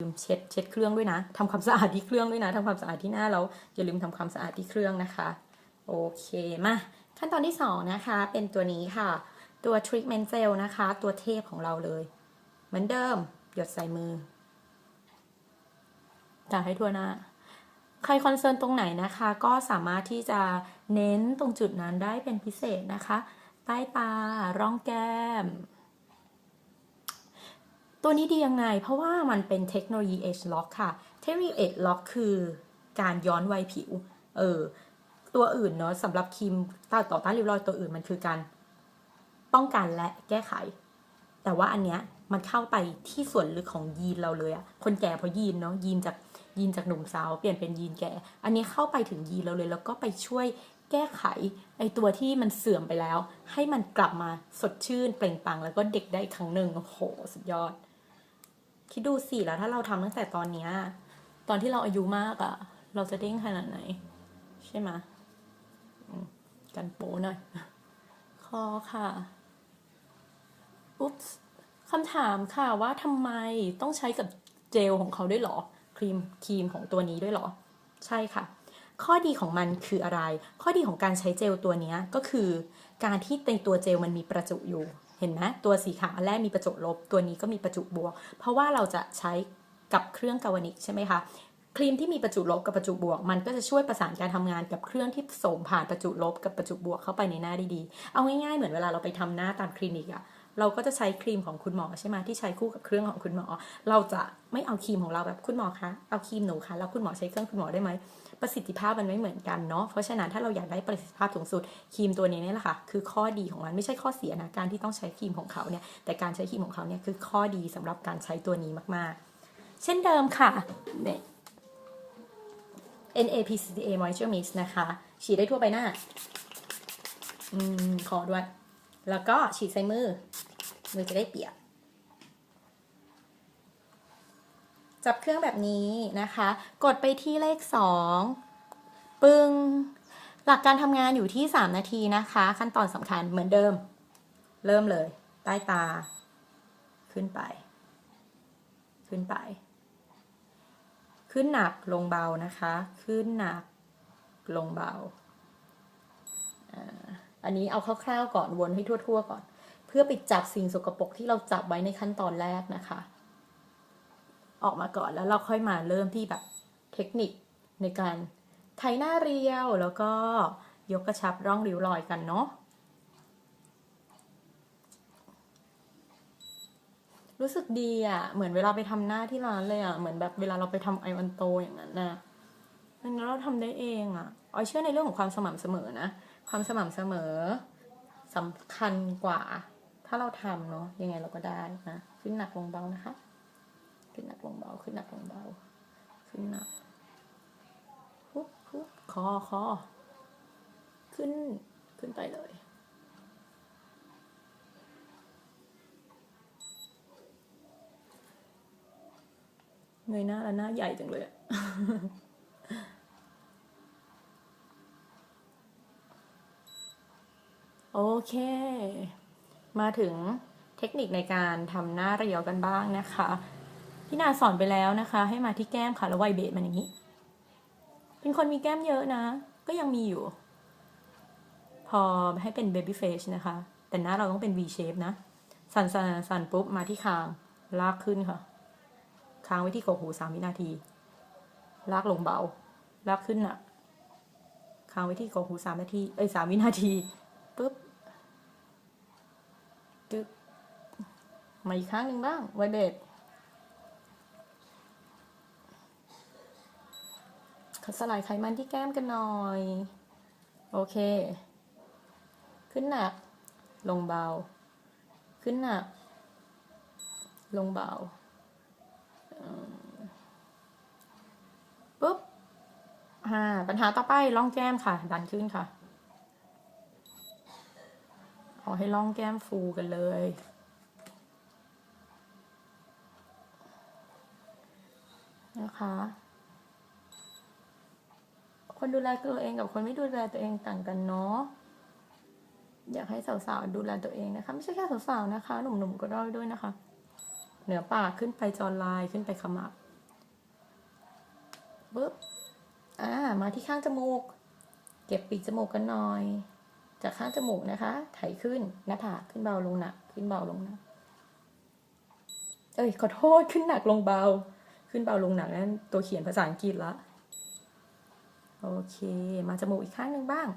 ลืมเช็ดเช็ดเครื่องด้วยนะทำความสะอาดที่เครื่องด้วยนะทำความสะอาดที่หน้าแล้วอย่าลืมทำความสะอาดที่เครื่องนะคะ โอเคมาขั้นตอนที่สองนะคะ เป็นตัวนี้ค่ะ ตัว treatment gel นะคะ ตัวเทพของเราเลย เหมือนเดิม หยดใส่มือจ่าให้ทั่วหน้า ใครคอนเซิร์นตรงไหนนะคะ ก็สามารถที่จะเน้นตรงจุดนั้นได้เป็นพิเศษนะคะ ใต้ตา ร่องแก้ม ตัวนี้ดียังไง เพราะว่ามันเป็นเทคโนโลยี Age Lock ค่ะ เทคโนโลยี Age Lock คือการย้อนวัยผิว เออ ตัวอื่นเนาะสำหรับครีมต้านต่อต้านริ้วรอยตัวอื่นมันคือการป้องกันและแก้ไข แต่ว่าอันเนี้ยมันเข้าไปที่ส่วนลึกของยีนเราเลยอะคนแก่เพราะยีนเนาะยีนจากยีนจากหนุ่มสาวเปลี่ยนเป็นยีนแก่ อันนี้เข้าไปถึงยีนเราเลย แล้วก็ไปช่วยแก้ไขไอตัวที่มันเสื่อมไปแล้ว ให้มันกลับมาสดชื่นเปล่งปลังแล้วก็เด็กได้อีกครั้งหนึ่งโอ้โห สุดยอด คิดดูสิแล้วถ้าเราทำตั้งแต่ตอนเนี้ยตอนที่เราอายุมากอะ่ะ เราจะเด้งขนาดไหน ใช่ไหมกันโป้หน่อยคอค่ะอุ๊บคำถามค่ะว่าทำไมต้องใช้กับเจลของเขาด้วยหรอ ครีมครีมของตัวนี้ด้วยหรอ ใช่ค่ะ ข้อดีของมันคืออะไร ข้อดีของการใช้เจลตัวนี้ก็คือ การที่ในตัวเจลมันมีประจุอยู่ เห็นไหมตัวสีขาวอันแรกมีประจุลบ ตัวนี้ก็มีประจุบวก เพราะว่าเราจะใช้กับเครื่องกาวนิกใช่ไหมคะครีมที่มีประจุลบกับประจุบวก มันก็จะช่วยประสานการทำงานกับเครื่องที่ส่งผ่านประจุลบกับประจุบวกเข้าไปในหน้าได้ดี เอาง่ายๆเหมือนเวลาเราไปทำหน้าตามคลินิกอะ เราก็จะใช้ครีมของคุณหมอใช่ไหมที่ใช้คู่กับเครื่องของคุณหมอ เราจะไม่เอาครีมของเราแบบคุณหมอคะเอาครีมหนูคะแล้วคุณหมอใช้เครื่องคุณหมอได้ไหมประสิทธิภาพมันไม่เหมือนกันเนาะเพราะฉะนั้นถ้าเราอยากได้ประสิทธิภาพสูงสุดครีมตัวนี้เนี่ยแหละค่ะคือข้อดีของมันไม่ใช่ข้อเสียนะการที่ต้องใช้ครีมของเขาเนี่ยแต่การใช้ครีมของเขาเนี่ยคือข้อดีสำหรับการใช้ตัวนี้มากๆ เช่นเดิมค่ะเนี่ย NAPCA Moisture Mix นะคะ ฉีดได้ทั่วใบหน้าอืมคอด้วย แล้วก็ฉีดใส่มือ มือจะได้เปียก จับเครื่องแบบนี้นะคะ กดไปที่เลข 2 ปึ้ง หลักการทำงานอยู่ที่ 3 นาทีนะคะ ขั้นตอนสำคัญเหมือนเดิม เริ่มเลย ใต้ตา ขึ้นไป ขึ้นไป ขึ้นหนักลงเบานะคะ ขึ้นหนักลงเบาอ่า อันนี้เอาคร่าวๆก่อนวนให้ทั่วๆก่อน เพื่อไปจับสิ่งสกปรกที่เราจับไว้ในขั้นตอนแรกนะคะ ออกมาก่อนแล้วเราค่อยมาเริ่มที่แบบเทคนิคในการไถหน้าเรียวแล้วก็ยกกระชับร่องริ้วรอยกันเนาะรู้สึกดีอะ เหมือนเวลาไปทำหน้าที่ร้านเลยอะ เหมือนแบบเวลาเราไปทำไอวันโตอย่างนั้นน่ะอันเราทำได้เองอะออยเชื่อในเรื่องของความสม่ำเสมอนะ ความสม่ำเสมอสำคัญกว่า ถ้าเราทำเนาะยังไงเราก็ได้นะขึ้นหนักลงเบานะคะ ขึ้นหนักลงเบาขึ้นหนักลงเบาขึ้นหนักฮุบฮุบคอคอขึ้นขึ้นไปเลยเงยหน้าแล้วหน้าใหญ่จังเลยอะ โอเค มาถึงเทคนิคในการทำหน้าเรียวกันบ้างนะคะ พี่นาสอนไปแล้วนะคะ ให้มาที่แก้มค่ะ แล้วไวเบสมันอย่างนี้ เป็นคนมีแก้มเยอะนะ ก็ยังมีอยู่ พอให้เป็นเบบี้เฟสนะคะ แต่หน้าเราต้องเป็น V shape นะ สั่นส่นสั่นปุ๊บ มาที่คาง ลากขึ้นค่ะ ค้างไว้ที่กกหูสามวินาที ลากลงเบา ลากขึ้นหนักค้างไว้ที่กกหูสามนาที เอ้ยสามวินาที จึ๊บมาอีกครั้งหนึ่งบ้างไวเบสสลายไขมันที่แก้มกันหน่อย โอเค ขึ้นหนัก ลงเบา ขึ้นหนัก ลงเบาปุ๊บอ่าปัญหาต่อไปร่องแก้มค่ะ ดันขึ้นค่ะ เอาให้ร่องแก้มฟูกันเลย นะคะ คนดูแลตัวเองกับคนไม่ดูแลตัวเองต่างกันเนาะอยากให้สาวๆดูแลตัวเองนะคะ ไม่ใช่แค่สาวๆนะคะ หนุ่มๆก็ได้ด้วยนะคะ เหนือปากขึ้นไปจอลายขึ้นไปขมับปึ๊บอ่ามาที่ข้างจมูก เก็บปีกจมูกกันหน่อย จากข้างจมูกนะคะ ไถขึ้นหน้าผากขึ้นเบาลงหนัก ขึ้นเบาลงหนัก เอ้ยขอโทษขึ้นหนักลงเบา ขึ้นเบาลงหนักนั่นตัวเขียนภาษาอังกฤษละโอเค มาจมูกอีกข้างหนึ่งบ้าง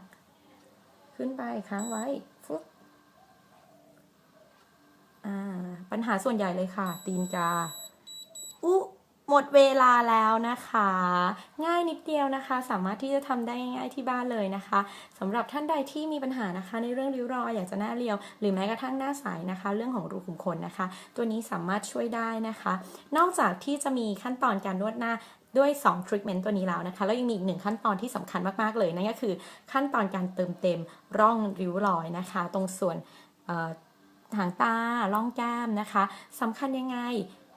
ขึ้นไปค้างไว้ฟึบอ่าปัญหาส่วนใหญ่เลยค่ะ ตีนกา อุ๊ หมดเวลาแล้วนะคะ ง่ายนิดเดียวนะคะ สามารถที่จะทำได้ง่ายที่บ้านเลยนะคะสำหรับท่านใดที่มีปัญหานะคะ ในเรื่องริ้วรอยอยากจะหน้าเรียว หรือแม้กระทั่งหน้าใสนะคะ เรื่องของรูขุมขนนะคะ ตัวนี้สามารถช่วยได้นะคะ นอกจากที่จะมีขั้นตอนการนวดหน้าด้วย2 treatment ตัวนี้แล้วนะคะ แล้วยังมีอีกหนึ่งขั้นตอนที่สำคัญมาก ๆ เลย นั่นก็คือขั้นตอนการเติมเต็มร่องริ้วรอยนะคะ ตรงส่วนหางตา ร่องแก้มนะคะสำคัญยังไง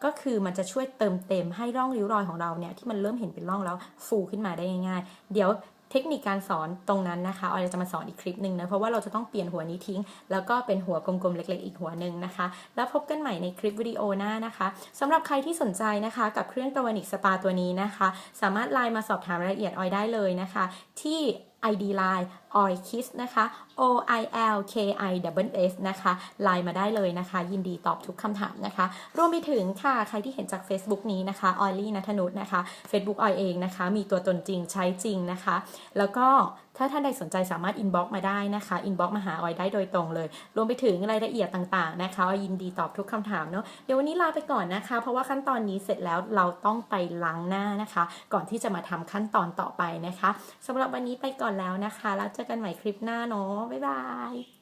ก็คือมันจะช่วยเติมเต็มให้ร่องริ้วรอยของเราเนี่ยที่มันเริ่มเห็นเป็นร่องแล้วฟูขึ้นมาได้ง่ายๆ เดี๋ยวเทคนิคการสอนตรงนั้นนะคะออยจะมาสอนอีกคลิปหนึ่งนะเพราะว่าเราจะต้องเปลี่ยนหัวนี้ทิ้ง แล้วก็เป็นหัวกลมๆเล็ก ๆ อีกหัวหนึ่งนะคะ แล้วพบกันใหม่ในคลิปวิดีโอหน้านะคะสำหรับใครที่สนใจนะคะกับเครื่องตะวันนิกสปาตัวนี้นะคะ สามารถไลน์มาสอบถามรายละเอียดออยได้เลยนะคะ ที่ ID Line Oil Kiss นะคะ O I L K I W S นะคะไลน์มาได้เลยนะคะ ยินดีตอบทุกคำถามนะคะ รวมไปถึงค่ะ ใครที่เห็นจาก Facebook นี้นะคะออยลี่นัทนุษนะคะ Facebook ออยเองนะคะ มีตัวตนจริงใช้จริงนะคะ แล้วก็ ถ้าท่านใดสนใจสามารถอินบ็อกมาได้นะคะอินบ็อกมาหาออยได้โดยตรงเลย รวมไปถึงรายละเอียดต่างๆนะคะออยยินดีตอบทุกคำถามเนาะเดี๋ยววันนี้ลาไปก่อนนะคะ เพราะว่าขั้นตอนนี้เสร็จแล้วเราต้องไปล้างหน้านะคะ ก่อนที่จะมาทำขั้นตอนต่อไปนะคะสำหรับวันนี้ไปก่อนแล้วนะคะแล้วเจอกันใหม่คลิปหน้าเนาะบ๊ายบาย